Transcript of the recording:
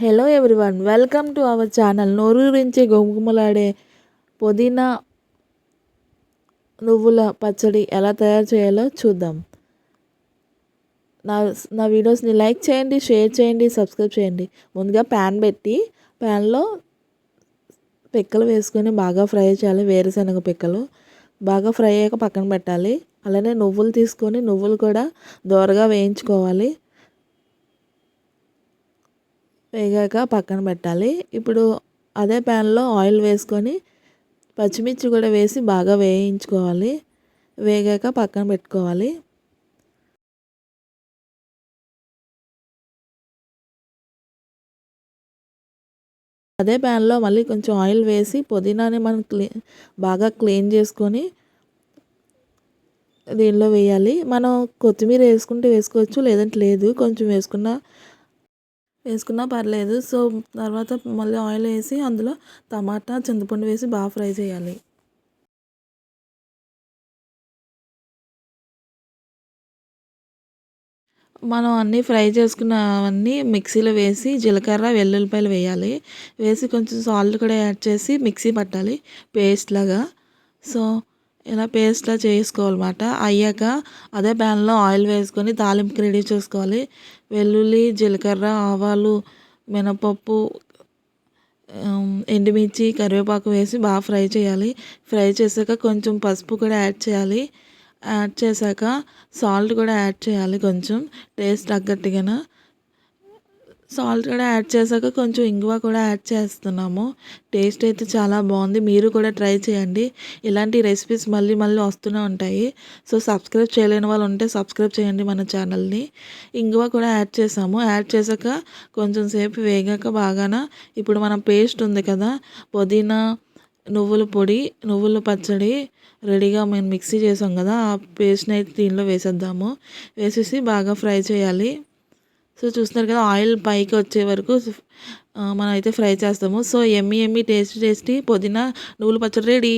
Hello everyone welcome to our channel నోరు గురించి గుమగుమలాడే పుదీనా నువ్వుల పచ్చడి ఎలా తయారు చేయాలో చూద్దాం. నా నా వీడియోస్ని లైక్ చేయండి షేర్ చేయండి సబ్స్క్రైబ్ చేయండి. ముందుగా ప్యాన్ పెట్టి ప్యాన్లో పిక్కలు వేసుకొని బాగా ఫ్రై చేయాలి వేరుశనగ పిక్కలు. బాగా ఫ్రై అయ్యాక పక్కన పెట్టాలి. అలానే నువ్వులు తీసుకొని నువ్వులు కూడా దోరగా వేయించుకోవాలి. వేగాక పక్కన పెట్టాలి. ఇప్పుడు అదే ప్యాన్లో ఆయిల్ వేసుకొని పచ్చిమిర్చి కూడా వేసి బాగా వేయించుకోవాలి. వేగాక పక్కన పెట్టుకోవాలి. అదే ప్యాన్లో మళ్ళీ కొంచెం ఆయిల్ వేసి పుదీనాని మనం క్లీ బాగా క్లీన్ చేసుకొని దీనిలో వేయాలి. మనం కొత్తిమీర వేసుకుంటే వేసుకోవచ్చు లేదంటే లేదు. కొంచెం వేసుకున్న వేసుకున్నా పర్లేదు. సో తర్వాత మళ్ళీ ఆయిల్ వేసి అందులో టమాటా చింతపండు వేసి బాగా ఫ్రై చేయాలి. మనం అన్నీ ఫ్రై చేసుకున్నవన్నీ మిక్సీలో వేసి జీలకర్ర వెల్లుల్లిపాయలు వేయాలి. వేసి కొంచెం సాల్ట్ కూడా యాడ్ చేసి మిక్సీ పట్టాలి. పేస్ట్ లాగా. సో ఇలా పేస్ట్లా చేసుకోవాలన్నమాట. అయ్యాక అదే ప్యాన్లో ఆయిల్ వేసుకొని తాలింపుకి రెడీ చేసుకోవాలి. వెల్లుల్లి జీలకర్ర ఆవాలు మినపప్పు ఎండుమిర్చి కరివేపాకు వేసి బాగా ఫ్రై చేయాలి. ఫ్రై చేసాక కొంచెం పసుపు కూడా యాడ్ చేయాలి. యాడ్ చేశాక సాల్ట్ కూడా యాడ్ చేయాలి కొంచెం. టేస్ట్ తగ్గట్టుగా సాల్ట్ కూడా యాడ్ చేశాక కొంచెం ఇంగువ కూడా యాడ్ చేస్తున్నాము. టేస్ట్ అయితే చాలా బాగుంది. మీరు కూడా ట్రై చేయండి. ఇలాంటి రెసిపీస్ మళ్ళీ మళ్ళీ వస్తూనే ఉంటాయి. సో సబ్స్క్రైబ్ చేయలేని వాళ్ళు ఉంటే సబ్స్క్రైబ్ చేయండి మన ఛానల్ని. ఇంగువ కూడా యాడ్ చేసాము యాడ్ చేశాక కొంచెం సేపు వేగాక బాగాన ఇప్పుడు మన పేస్ట్ ఉంది కదా పుదీనా నువ్వుల పొడి నువ్వుల పచ్చడి రెడీగా మేము మిక్సీ చేసాం కదా ఆ పేస్ట్ని అయితే దీనిలో వేసేద్దాము. వేసేసి బాగా ఫ్రై చేయాలి. సో చూస్తున్నారు కదా ఆయిల్ పైకి వచ్చే వరకు మనం అయితే ఫ్రై చేస్తాము. So yummy yummy taste tasty పుదీనా నువ్వుల పచ్చడి రెడీ.